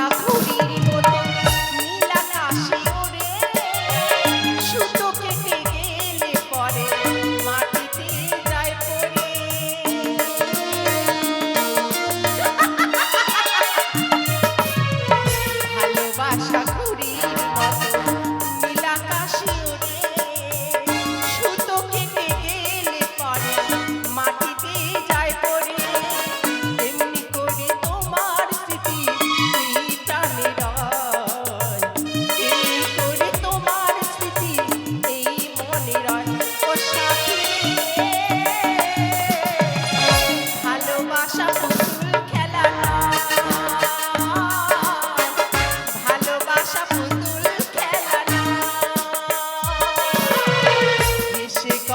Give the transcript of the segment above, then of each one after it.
সাপ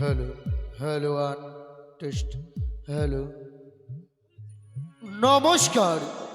hello hello আন test hello নমস্কার।